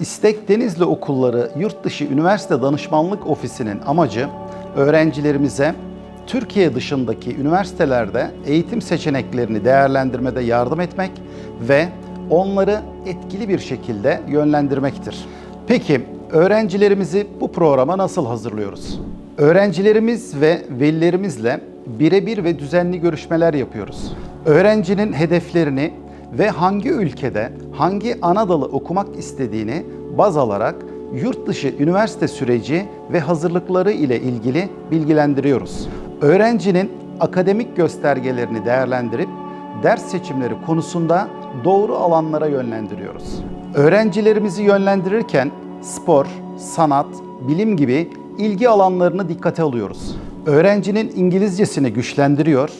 İstek Denizli Okulları Yurtdışı Üniversite Danışmanlık Ofisi'nin amacı öğrencilerimize Türkiye dışındaki üniversitelerde eğitim seçeneklerini değerlendirmede yardım etmek ve onları etkili bir şekilde yönlendirmektir. Peki öğrencilerimizi bu programa nasıl hazırlıyoruz? Öğrencilerimiz ve velilerimizle birebir ve düzenli görüşmeler yapıyoruz. Öğrencinin hedeflerini ve hangi ülkede hangi ana dalı okumak istediğini baz alarak yurt dışı üniversite süreci ve hazırlıkları ile ilgili bilgilendiriyoruz. Öğrencinin akademik göstergelerini değerlendirip ders seçimleri konusunda doğru alanlara yönlendiriyoruz. Öğrencilerimizi yönlendirirken spor, sanat, bilim gibi ilgi alanlarını dikkate alıyoruz. Öğrencinin İngilizcesini güçlendiriyor,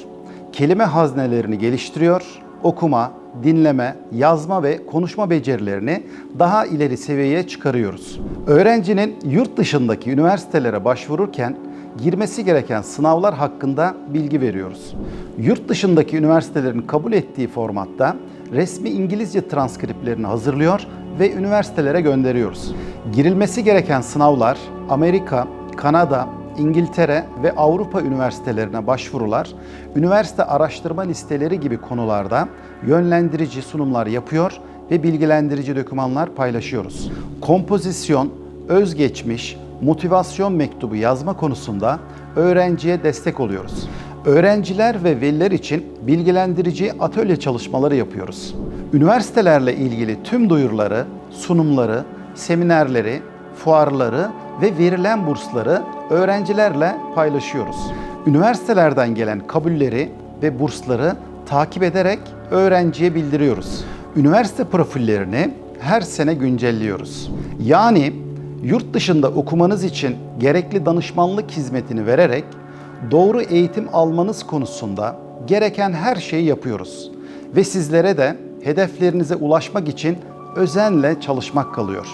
kelime haznelerini geliştiriyor, okuma, dinleme, yazma ve konuşma becerilerini daha ileri seviyeye çıkarıyoruz. Öğrencinin yurt dışındaki üniversitelere başvururken girmesi gereken sınavlar hakkında bilgi veriyoruz. Yurt dışındaki üniversitelerin kabul ettiği formatta resmi İngilizce transkriplerini hazırlıyor ve üniversitelere gönderiyoruz. Girilmesi gereken sınavlar Amerika, Kanada, İngiltere ve Avrupa üniversitelerine başvurular, üniversite araştırma listeleri gibi konularda yönlendirici sunumlar yapıyor ve bilgilendirici dokümanlar paylaşıyoruz. Kompozisyon, özgeçmiş, motivasyon mektubu yazma konusunda öğrenciye destek oluyoruz. Öğrenciler ve veliler için bilgilendirici atölye çalışmaları yapıyoruz. Üniversitelerle ilgili tüm duyuruları, sunumları, seminerleri, fuarları ve verilen bursları öğrencilerle paylaşıyoruz. Üniversitelerden gelen kabulleri ve bursları takip ederek öğrenciye bildiriyoruz. Üniversite profillerini her sene güncelliyoruz. Yani yurt dışında okumanız için gerekli danışmanlık hizmetini vererek doğru eğitim almanız konusunda gereken her şeyi yapıyoruz. Ve sizlere de hedeflerinize ulaşmak için özenle çalışmak kalıyor.